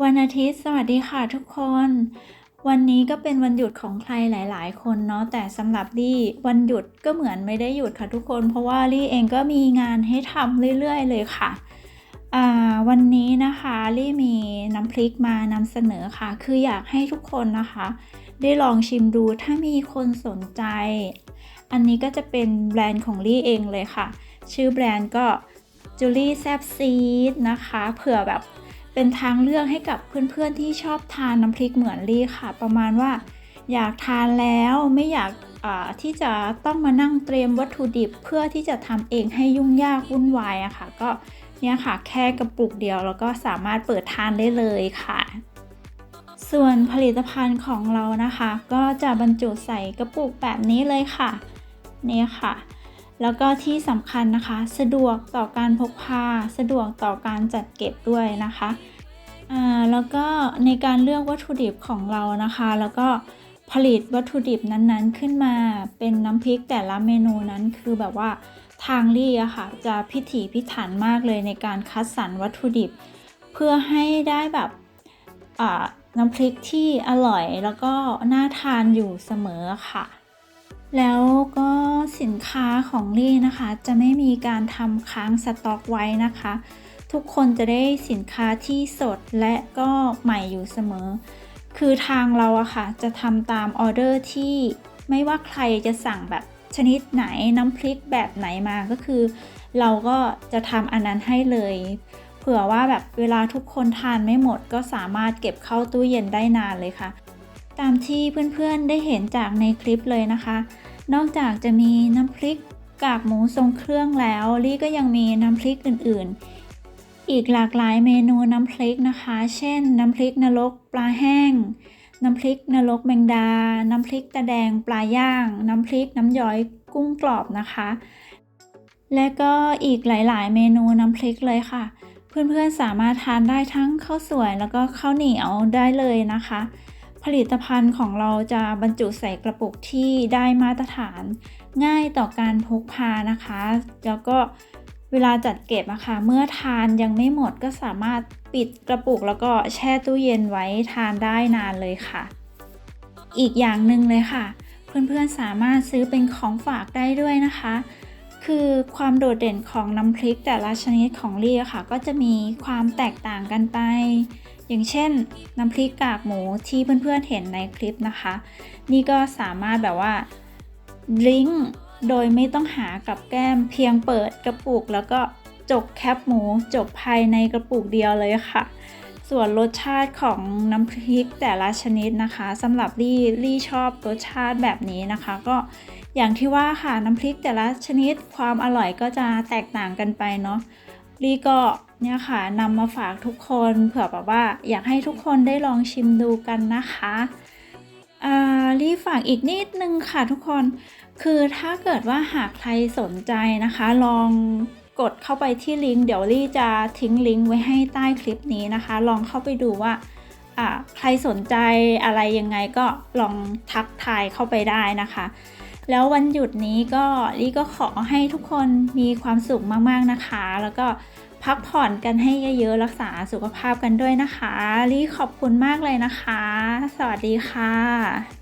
วันอาทิตย์สวัสดีค่ะทุกคน วันนี้ก็เป็นวันหยุดของใครหลาย ๆ คนเนาะแต่สำหรับลี่วันหยุดก็เหมือนไม่ได้หยุดค่ะทุกคน เพราะว่าลี่เองก็มีงานให้ทำเรื่อย ๆ เลยค่ะวันนี้นะคะลี่มีน้ำพริกมานำเสนอค่ะ คืออยากให้ทุกคนนะคะ ได้ลองชิมดูถ้ามีคนสนใจ อันนี้ก็จะเป็นแบรนด์ของลี่เองเลยค่ะ ชื่อแบรนด์ก็จูลี่แซบซีดนะคะเผื่อแบบ เป็นทางเลือกให้กับเพื่อนๆที่ชอบทานน้ำพริกเหมือนลี่ค่ะ ประมาณว่า อยากทานแล้วไม่อยากที่จะต้องมานั่งเตรียมวัตถุดิบเพื่อที่จะทำเองให้ยุ่งยากวุ่นวายอะค่ะ ก็เนี่ยค่ะแค่กระปุกเดียวแล้วก็สามารถเปิดทานได้เลยค่ะ ส่วนผลิตภัณฑ์ของเรานะคะ ก็จะบรรจุใส่กระปุกแบบนี้เลยค่ะ นี่ค่ะ แล้วก็ที่สำคัญนะคะ สะดวกต่อการพกพา สะดวกต่อการจัดเก็บด้วยนะคะแล้วก็ในการเลือกวัตถุดิบของเรานะคะ แล้วก็ผลิตวัตถุดิบนั้นๆ ขึ้นมาเป็นน้ำพริกแต่ละเมนูนั้นคือแบบว่าทางลี่อะค่ะจะพิถีพิถันมากเลยในการคัดสรรวัตถุดิบ เพื่อให้ได้แบบน้ำพริกที่อร่อยแล้วก็น่าทานอยู่เสมอค่ะ แล้วก็สินค้าของลี่นะคะ จะไม่มีการทำค้างสต็อกไว้นะคะ ทุกคนจะได้สินค้าที่สดและก็ใหม่อยู่เสมอ คือทางเราอะค่ะ จะทำตามออเดอร์ที่ไม่ว่าใครจะสั่งแบบชนิดไหนน้ำพริกแบบไหนมาก็คือ เราก็จะทำอันนั้นให้เลย เผื่อว่าแบบเวลาทุกคนทานไม่หมดก็สามารถเก็บเข้าตู้เย็นได้นานเลยค่ะ ตามที่เพื่อนๆได้เห็นจากในคลิปเลยนะคะ นอกจากจะมีน้ำพริกกากหมูทรงเครื่องแล้วลี่ก็ยังมีน้ำพริกอื่นๆ อีกหลากหลายเมนูน้ำพริกนะคะ เช่น น้ำพริกนรกปลาแห้ง น้ำพริกนรกแมงดา น้ำพริกตะแดงปลาย่าง น้ำพริกน้ำย้อยกุ้งกรอบนะคะ และก็อีกหลายๆ เมนูน้ำพริกเลยค่ะ เพื่อนๆสามารถทานได้ทั้งข้าวสวยแล้วก็ข้าวเหนียวได้เลยนะคะ ผลิตภัณฑ์ของเราจะบรรจุใส่กระปุกที่ได้มาตรฐาน ง่ายต่อการพกพานะคะ แล้วก็เวลาจัดเก็บอะค่ะเมื่อทานยังไม่หมดก็สามารถปิดกระปุกแล้วก็แช่ตู้เย็นไว้ทานได้นานเลยค่ะ อีกอย่างหนึ่งเลยค่ะ เพื่อนๆสามารถซื้อเป็นของฝากได้ด้วยนะคะ คือความโดดเด่นของน้ำพริกแต่ละชนิดของลี่ค่ะ ก็จะมีความแตกต่างกันไป อย่างเช่น น้ำพริกกากหมูที่เพื่อนๆเห็นในคลิปนะคะ นี่ก็สามารถแบบว่าลิงก์โดยไม่ต้องหากับแก้มเพียงเปิดกระปุก แล้วก็จกแคปหมูจบภายในกระปุกเดียวเลยค่ะ ส่วนรสชาติของน้ำพริกแต่ละชนิดนะคะสำหรับลี่ลี่ชอบรสชาติแบบนี้นะคะ ก็อย่างที่ว่าค่ะน้ำพริกแต่ละชนิดความอร่อยก็จะแตกต่างกันไปเนาะลี่ก็เนี่ยค่ะนำมาฝากทุกคนเผื่อแบบว่า อยากให้ทุกคนได้ลองชิมดูกันนะคะลี่ฝากอีกนิดนึงค่ะทุกคน คือถ้าเกิดว่าหากใครสนใจนะคะ ลอง กดเข้าไปที่ลิงก์เดี๋ยวลี่จะทิ้งลิงก์ไว้ให้ใต้คลิปนี้นะคะ ลองเข้าไปดูว่าใครสนใจอะไรยังไงก็ลองทักทายเข้าไปได้นะคะ แล้ววันหยุดนี้ก็ลี่ก็ขอให้ทุกคนมีความสุขมากๆนะคะ แล้วก็พักผ่อนกันให้เยอะๆรักษาสุขภาพกันด้วยนะคะลี่ขอบคุณมากเลยนะคะ สวัสดีค่ะ